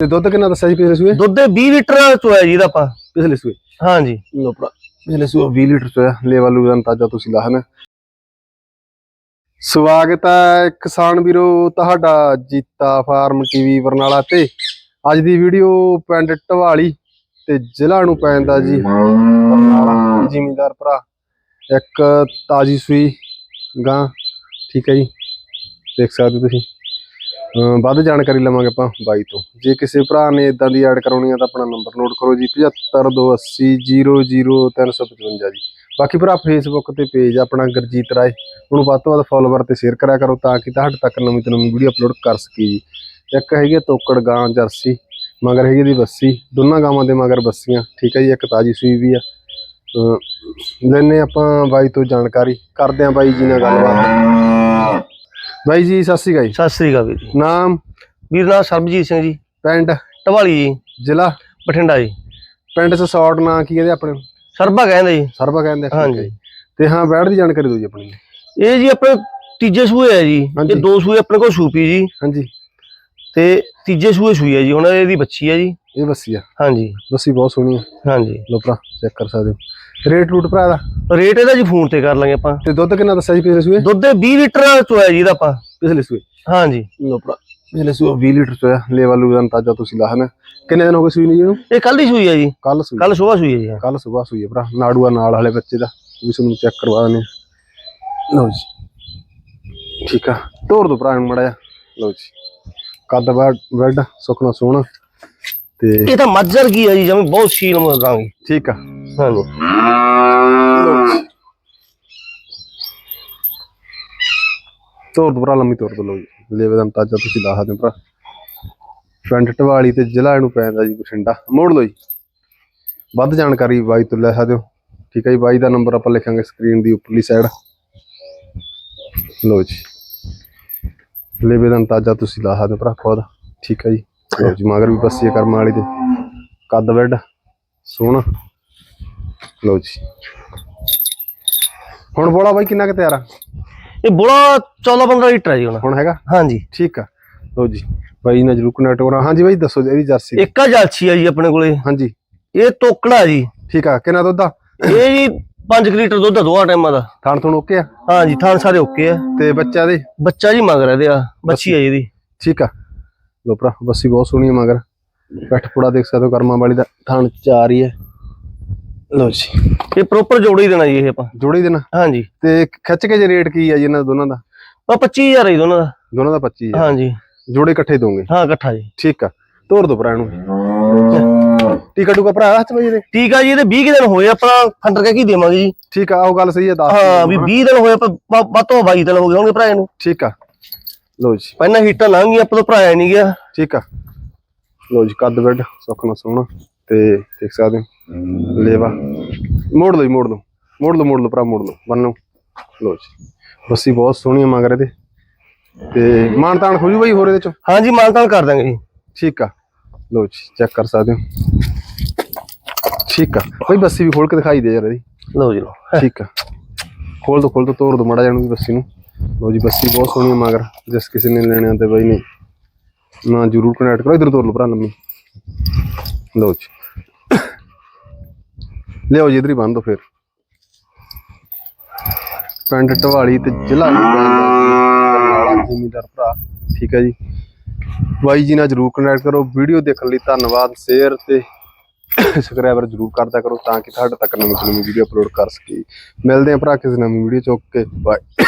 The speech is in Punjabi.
ਤੇ ਦੁੱਧ ਕਿੰਨਾ ਦੱਸਿਆ ਜੀ ਪਿਛਲੇ ਸੂਏ? ਦੁੱਧ 20 ਲੀਟਰ ਚੋਇਆ ਜੀ ਇਹਦਾ ਆਪਾਂ। ਪਿਛਲੇ ਸੂਏ? ਹਾਂਜੀ। ਲੋ ਭਰਾ ਪਿਛਲੇ ਸੂਏ 20 ਲੀਟਰ ਚੋਇਆ ਲੇਵਲ ਦਾ ਅੰਦਾਜ਼ਾ ਤੁਸੀਂ ਲਾਹਨ ਸਵਾਗਤ ਹੈ ਕਿਸਾਨ ਵੀਰੋ ਤੁਹਾਡਾ ਜੀਤਾ ਫਾਰਮ ਟੀਵੀ ਬਰਨਾਲਾ ਤੇ। ਅੱਜ ਦੀ ਵੀਡੀਓ ਪਿੰਡ ਢਵਾਲੀ ਤੇ ਜ਼ਿਲ੍ਹਾ ਨੂੰ ਪੈਂਦਾ ਜੀ। ਬਰਨਾਲਾ ਜ਼ਿਮੀਂਦਾਰ ਭਰਾ। ਇੱਕ ਤਾਜੀ ਸੂਈ ਗਾਂ। ਠੀਕ ਹੈ ਜੀ। ਦੇਖ ਸਕਦੇ ਤੁਸੀਂ। ਵੱਧ ਜਾਣਕਾਰੀ ਲਵਾਂਗੇ ਆਪਾਂ ਬਾਈ ਤੋਂ। ਜੇ ਕਿਸੇ ਭਰਾ ਨੇ ਇਦਾਂ ਦੀ ਐਡ ਕਰਾਉਣੀ ਆ ਤਾਂ ਆਪਣਾ ਨੰਬਰ ਨੋਟ ਕਰੋ ਜੀ 7528000355 ਜੀ। ਬਾਕੀ ਭਰਾ ਫੇਸਬੁੱਕ ਤੇ ਪੇਜ ਆਪਣਾ ਗੁਰਜੀਤ ਰਾਏ, ਉਹਨੂੰ ਵੱਧ ਤੋਂ ਵੱਧ ਫੋਲੋਵਰ ਤੇ ਸ਼ੇਅਰ ਕਰਿਆ ਕਰੋ ਤਾਂ ਕਿ ਤੁਹਾਡੇ ਤੱਕ ਨਵੀਂ ਤੋਂ ਨਵੀਂ ਵੀਡੀਓ ਅਪਲੋਡ ਕਰ ਸਕੀ ਜੀ। ਇੱਕ ਹੈਗੀ ਆ ਤੋਕੜ ਗਾਂ ਜਰਸੀ, ਮਗਰ ਹੈਗੀ ਦੀ ਬੱਸੀ। ਦੋਨਾਂ ਗਾਵਾਂ ਦੇ ਮਗਰ ਬੱਸੀਆਂ, ਠੀਕ ਹੈ ਜੀ, ਇੱਕ ਤਾਜੀ ਸੂਈ ਵੀ ਆ। ਅਮ ਲੈਨੇ ਆਪਾਂ ਬਾਈ ਤੋਂ ਜਾਣਕਾਰੀ। ਕਰਦੇ ਆ ਬਾਈ ਜੀ ਨਾਲ ਗੱਲਬਾਤ। ਬਾਈ ਜੀ ਸਤਿ ਸ਼੍ਰੀ ਅਕਾਲ ਜੀ। ਸਤਿ ਸ੍ਰੀ ਅਕਾਲ ਵੀਰ ਜੀ। ਨਾਮ? ਵੀਰ ਨਾਮ ਸਰਬਜੀਤ ਸਿੰਘ ਜੀ। ਪਿੰਡ? ਢਵਾਲੀ ਜੀ। ਜ਼ਿਲ੍ਹਾ? ਬਠਿੰਡਾ ਜੀ। ਪਿੰਡ ਚ ਸ਼ਾਰਟ ਨਾਂ ਕੀ ਕਹਿੰਦੇ ਆਪਣੇ? ਸਰਬਾ ਕਹਿੰਦੇ ਜੀ। ਸਰਬਾ ਕਹਿੰਦੇ ਆ, ਠੀਕ ਹੈ ਹਾਂਜੀ। ਜੀ। ਤੇ ਹਾਂ ਬੈਠ ਦੀ ਜਾਣਕਾਰੀ ਦਿਓ ਜੀ ਆਪਣੀ। ਇਹ ਜੀ ਆਪਣੇ ਤੀਜੇ ਸੂਏ ਹੈ ਜੀ। ਹਾਂਜੀ। ਇਹ ਦੋ ਸੂਏ ਆਪਣੇ ਕੋਲ ਸੂਪੀ ਜੀ। ਹਾਂਜੀ। ਤੇ ਤੀਜੇ ਸੂਏ ਸੂਈ ਹੈ ਜੀ। ਹੁਣ ਇਹਦੀ ਬੱਚੀ ਹੈ ਜੀ। ਇਹ ਬੱਸੀ ਆ। ਹਾਂਜੀ। ਬੱਸੀ ਬਹੁਤ ਸੋਹਣੀ ਆ। ਹਾਂਜੀ। ਲੋ ਭਰਾ ਚੈੱਕ ਕਰ ਸਕਦੇ ਹੋ। ਰੇਟ ਰੂਟ ਭਰਾ ਦਾ? ਰੇਟ ਇਹਦਾ ਜੀ ਫੋਨ ਤੇ ਕਰ ਲਾਂਗੇ ਆਪਾਂ। ਤੇ ਦੁੱਧ ਕਿੰਨਾ ਦੱਸਿਆ ਜੀ ਪਿਛਲੇ ਸੂਏ? ਦੁੱਧ 20 ਲੀਟਰ ਚੋਇਆ ਜੀ ਇਹਦਾ ਆਪਾਂ। ਪਿਛਲੇ ਸੂਏ? ਹਾਂਜੀ। ਲੋ ਭਰਾ ਪਿਛਲੇ ਸੂਏ 20 ਲੀਟਰ ਚੋਇਆ ਲੇਵਲ ਲੂ ਦਾ ਅੰਦਾਜ਼ਾ ਤੁਸੀਂ ਲਾਹਨ ਕਿੰਨੇ ਦਿਨ ਹੋ ਗਏ ਸੂਈ ਨੂੰ ਜੀ ਇਹ ਕੱਲ ਦੀ ਸੂਈ ਹੈ ਜੀ। ਕੱਲ ਸੂਈ। ਕੱਲ ਸਵੇਰ ਸੂਈ ਹੈ ਜੀ ਕੱਲ ਸਵੇਰ ਸੂਈ ਹੈ ਭਰਾ। ਨਾੜੂਆ ਨਾਲ ਹਲੇ ਬੱਚੇ ਦਾ। ਵੀ ਤੁਹਾਨੂੰ ਚੈੱਕ ਕਰਵਾ ਹਾਂ। ਲਓ ਜੀ। ਠੀਕ ਆ। ਤੋੜ ਦੋ ਭਰਾ ਨੂੰ ਮੜਾ ਜਾ ਲਓ ਜੀ। ਕੱਦ ਬੈਡ ਬੈਡ ਸੁਖਣਾ ਸੋਹਣਾ। ਤੇ ਇਹ ਤਾਂ ਮੱਝਰ ਕੀ ਹੈ ਜੀ ਜਿਵੇਂ ਬਹੁਤ ਸੀਲ ਮਰਾਂਗੇ ਠੀਕ ਆ। ਹਾਂਜੀ ਲਓ ਜੀ ਲੰਮੀ ਤੋੜ ਦੋ ਲਓ ਜੀ। ਲੇਵੇ ਦਾ ਅੰਤਾਜਾ ਤੁਸੀਂ ਲਾ ਸਕਦੇ ਭਰਾ। ਪਿੰਡ ਢਵਾਲੀ ਤੇ ਜ਼ਿਲ੍ਹਾ ਇਹਨੂੰ ਪੈਂਦਾ ਜੀ ਬਠਿੰਡਾ। ਮੋੜ ਲਓ ਜੀ। ਵੱਧ ਜਾਣਕਾਰੀ ਬਾਈ ਤੋਂ ਲੈ ਸਕਦੇ ਹੋ। ਠੀਕ ਹੈ ਜੀ, ਬਾਈ ਦਾ ਨੰਬਰ ਆਪਾਂ ਲਿਖਾਂਗੇ ਸਕਰੀਨ ਦੀ ਉੱਪਰਲੀ ਸਾਈਡ ਲੋ ਜੀ। ਲੇਵੇ ਦਾ ਅੰਤਾਜਾ ਤੁਸੀਂ ਲਾ ਸਕਦੇ ਹੋ ਭਰਾ ਖੁਦ। ਠੀਕ ਹੈ ਜੀ। ਲਓ ਜੀ, ਮਗਰ ਵੀ ਪੱਸੀ ਕਰਮ ਕਰਮਾਂ ਵਾਲੀ ਦੇ ਕੱਦ ਬੈੱਡ। ਸੋਹਣਾ। ਲਓ ਜੀ। ਹੁਣ ਬੋਲਾ ਬਾਈ ਕਿੰਨਾ ਕੁ ਤਿਆਰ ਆ? ਇਹ ਬੋਲਾ 14 15 ਲੀਟਰ ਹੈ ਜੀ ਹੁਣ। ਹੁਣ ਹੈਗਾ? ਹਾਂਜੀ। ਠੀਕ ਆ। ਲਓ ਜੀ ਬਾਈ ਨਾਲ ਜਰੂਰ ਕਨੈਕਟ ਕਰਾਂ ਹਾਂਜੀ ਬਾਈ ਦੱਸੋ ਜੀ ਇਹਦੀ ਜਰਸੀ। ਇੱਕ ਆ ਜਲਸੀ ਆ ਜੀ ਆਪਣੇ ਕੋਲੇ। ਹਾਂਜੀ। ਇਹ ਤੋਕੜਾ ਜੀ। ਠੀਕ ਆ ਕਿੰਨਾ ਦੁੱਧ ਆ? ਇਹ ਜੀ 5 ਲੀਟਰ ਦੁੱਧ ਆ ਦੋਹਾਂ ਟਾਈਮਾਂ ਦਾ। ਥਣ ਥਣ ਓਕੇ ਆ? ਹਾਂਜੀ ਥਾਣ ਸਾਰੇ ਓਕੇ ਆ। ਤੇ ਬੱਚਾ ਦੇ? ਬੱਚਾ ਜੀ ਮਗਰ ਇਹਦੇ ਆ। ਬੱਚੀ ਆ ਜੀ ਇਹਦੀ। ਠੀਕ ਆ। ਲੋ ਭਰਾ ਬੱਸੀ ਬਹੁਤ ਸੋਹਣੀ ਆ ਮਗਰ। ਬੈਠ ਪੁੜਾ ਦੇਖ ਸਕਦੇ ਹੋ ਕਰਮਾਂ ਵਾਲੀ ਦਾ। ਥਣ ਚਾਰ ਹੀ ਹੈ ਲਓ ਜੀ। ਇਹ ਪ੍ਰੋਪਰ ਜੋੜ ਹੀ ਦੇਣਾ ਜੀ ਇਹ ਆਪਾਂ। ਜੋੜੀ ਦੇਣਾ? ਹਾਂਜੀ। ਤੇ ਖਿੱਚ ਕੇ ਜੇ ਰੇਟ ਕੀ ਆ ਜੀ ਇਹਨਾਂ ਦੋਨਾਂ ਦਾ? ਆ 25000 ਹੈ ਜੀ ਦੋਨਾਂ ਦਾ। ਦੋਨਾਂ ਦਾ 25 ਆ ਹਾਂਜੀ। ਜੋੜੇ ਇਕੱਠੇ ਦੋਗੇ? ਹਾਂ ਇਕੱਠਾ ਜੀ। ਠੀਕ ਆ। ਤੋੜ ਦੋ ਭਰਾ ਨੂੰ ਟੀਕਾ ਟੂਕਾ ਭਰਾ? ਹੱਥ ਇਹਦੇ। ਠੀਕ ਆ ਜੀ ਇਹਦੇ 20 ਕੁ ਦਿਨ ਹੋਏ ਆਪਾਂ ਖੰਡਰ ਕੇ ਕੀ ਦੇਵਾਂਗੇ ਜੀ? ਠੀਕ ਆ ਉਹ ਗੱਲ ਸਹੀ ਆ ਦੱਸ ਹਾਂ ਵੀ 20 ਦਿਨ ਹੋਏ ਆਪਾਂ ਵਾ- ਵੱਧ ਤੋਂ 22 ਦਿਨ ਹੋ ਗਏ ਹੋਣਗੇ ਭਰਾ ਨੂੰ ਠੀਕ ਆ। ਲਓ ਜੀ। ਪਹਿਲਾਂ ਹੀਟਾਂ ਲੰਘ ਗਈਆਂ ਆਪਾਂ ਤੋਂ ਭਰਾਇਆ ਨਹੀਂ ਗਿਆ। ਠੀਕ ਆ। ਲੋ ਜੀ ਕੱਦ ਬੈੱਡ ਸੁੱਖਣਾ ਸੋਹਣਾ। ਤੇ ਦੇਖ ਸਕਦੇ ਹੋ। ਲੇਵਾ। ਮੋੜ ਲਓ ਜੀ ਮੋੜ ਲਓ। ਮੋੜ ਲਓ ਮੋੜ ਲਓ ਭਰਾ ਮੋੜ ਲਓ। ਬੰਨੋ ਲੋ ਜੀ। ਬੱਸੀ ਬਹੁਤ ਸੋਹਣੀ ਆ ਮਗਰ ਇਹਦੇ। ਤੇ ਮਾਨ ਤਾਨ ਖੋਜੂ ਬਾਈ ਹੋਰ ਇਹਦੇ ਚ? ਹਾਂਜੀ ਮਾਨਤਾਨ ਕਰ ਦਾਂਗੇ ਜੀ। ਠੀਕ ਆ। ਲੋ ਜੀ ਚੈੱਕ ਕਰ ਸਕਦੇ ਹੋ। ਠੀਕ ਆ। ਬਈ ਬੱਸੀ ਵੀ ਖੋਲ ਕੇ ਦਿਖਾਈ ਦੇ ਯਾਰ ਇਹਦੀ। ਲਓ ਜੀ ਲਓ। ਠੀਕ ਆ। ਖੋਲ ਦੋ ਖੋਲ ਦੋ ਤੋੜ ਦੋ ਮੜਾ ਜਾਣੂ ਬੱਸੀ ਨੂੰ। ਲੋ ਜੀ ਬੱਸੀ ਬਹੁਤ ਸੋਹਣੀ ਆ ਮਗਰ। ਜਿਸ ਕਿਸੇ ਨੇ ਲੈਣੇ ਆ ਤੇ ਬਾਈ ਨੇ। ਨਾ ਜਰੂਰ ਕਨੈਕਟ ਕਰੋ ਇਧਰ ਤੋੜ ਲਓ ਭਰਾ ਲੰਮੀ। ਲਓ ਜੀ। ਲਿਓ ਜੀ ਇਧਰ ਹੀ ਬੰਨ ਦੋ ਫਿਰ। ਪਿੰਡ ਢਵਾਲੀ ਤੇ ਜ਼ਿਲ੍ਹਾ ਬਰਨਾਲਾ ਭਰਾ। ਠੀਕ ਹੈ ਜੀ। ਬਾਈ ਜੀ ਨਾਲ ਜਰੂਰ ਕਨੈਕਟ ਕਰੋ। ਵੀਡੀਓ ਦੇਖਣ ਲਈ ਧੰਨਵਾਦ। ਸ਼ੇਅਰ ਤੇ ਸਬਸਕ੍ਰਾਈਬਰ ਜਰੂਰ ਕਰਦਾ ਕਰੋ ਤਾਂ ਕਿ ਤੁਹਾਡੇ ਤੱਕ ਨਵੀਂ ਨਵੀਂ ਵੀਡੀਓ ਅਪਲੋਡ ਕਰ ਸਕੀ ਮਿਲਦੇ ਹਾਂ ਭਰਾ ਕਿਸੇ ਨਵੀਂ ਵੀਡੀਓ ਚੁੱਕ ਕੇ ਬਾਏ